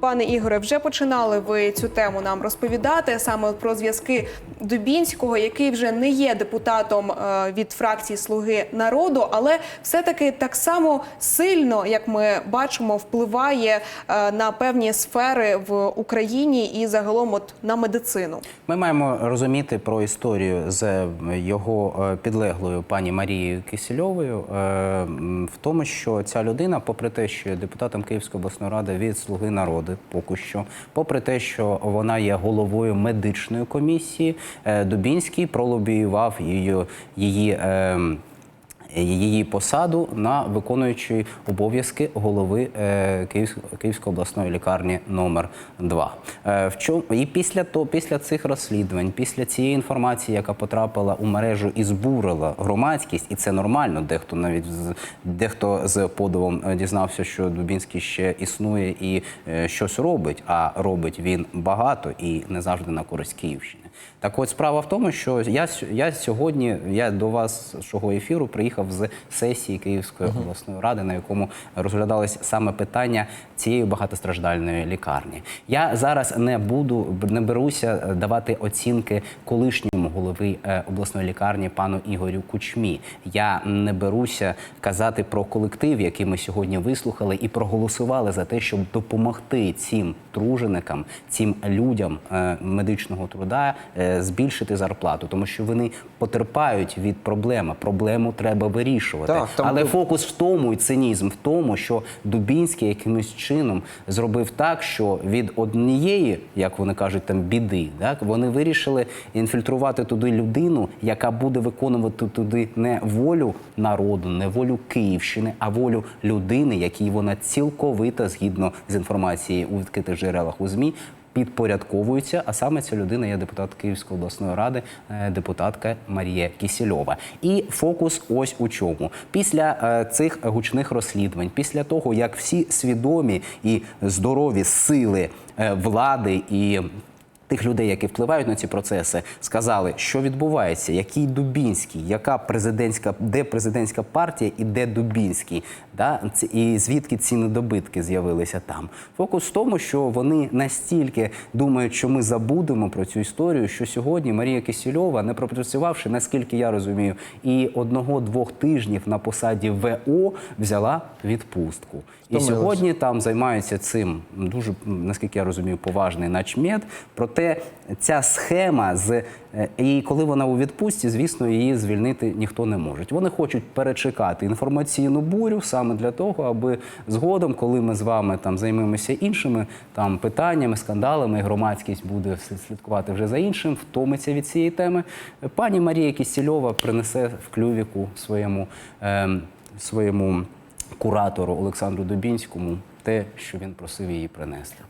Пане Ігоре, вже починали ви цю тему нам розповідати саме про зв'язки Дубінського, який вже не є депутатом е, від фракції Слуги народу, але все-таки так само сильно, як ми бачимо, впливає е, на певні сфери в Україні і загалом от на медицину. Ми маємо розуміти про історію з його е, підлеглою пані Марією Кисельовою в тому, що ця людина, попри те, що є депутатом Київської обласної ради від Слуги народу, поки що, попри те, що вона є головою медичної комісії, е, Дубінський пролобіював її її. Її посаду на виконуючої обов'язки голови е, Київсь- Київської обласної лікарні номер 2 Е, в чому і після того, після цих розслідувань, після цієї інформації, яка потрапила у мережу і збурила громадськість, і це нормально. Дехто навіть з дехто з подивом е, дізнався, що Дубінський ще існує і щось робить. А робить він багато і не завжди на користь Київщини. Так от справа в тому, що я, я сьогодні, я до вас цього ефіру приїхав з сесії Київської обласної ради, на якому розглядалось саме питання цієї багатостраждальної лікарні. Я зараз не буду, не беруся давати оцінки колишньому голови е, обласної лікарні пану Ігорю Кучмі. Я не беруся казати про колектив, який ми сьогодні вислухали, і проголосували за те, щоб допомогти цим труженикам, цим людям е, медичного труда е, збільшити зарплату, тому що вони потерпають від проблеми. Проблему треба вирішувати. Так, там Але фокус в тому і цинізм в тому, що Дубінський якимось чином зробив так, що від однієї, як вони кажуть, там біди, так вони вирішили інфільтрувати туди людину, яка буде виконувати туди не волю народу, не волю Київщини, а волю людини, якій вона цілковито згідно з інформацією у відкритих джерелах у змі. Підпорядковується, а саме ця людина є депутат Київської обласної ради, е, депутатка Марія Кісільова. І фокус ось у чому. Після е, цих гучних розслідувань, після того як всі свідомі і здорові сили е, влади і тих людей, які впливають на ці процеси, сказали, що відбувається, який Дубінський, яка президентська, де президентська партія і де Дубінський, да? І звідки ці недобитки з'явилися там. Фокус в тому, що вони настільки думають, що ми забудемо про цю історію, що сьогодні Марія Кисельова, не пропрацювавши, наскільки я розумію, і одного-двох тижнів на посаді ВО взяла відпустку. І сьогодні там займаються цим дуже, наскільки я розумію, поважний начмед. Проте ця схема з е, і коли вона у відпустці, звісно, її звільнити ніхто не може. Вони хочуть перечекати інформаційну бурю саме для того, аби згодом, коли ми з вами там займемося іншими там питаннями, скандалами, громадськість буде слідкувати вже за іншим, втомиться від цієї теми. Пані Марія Кісільова принесе в клювіку своєму ем, своєму куратору Олександру Дубінському те, що він просив її принести.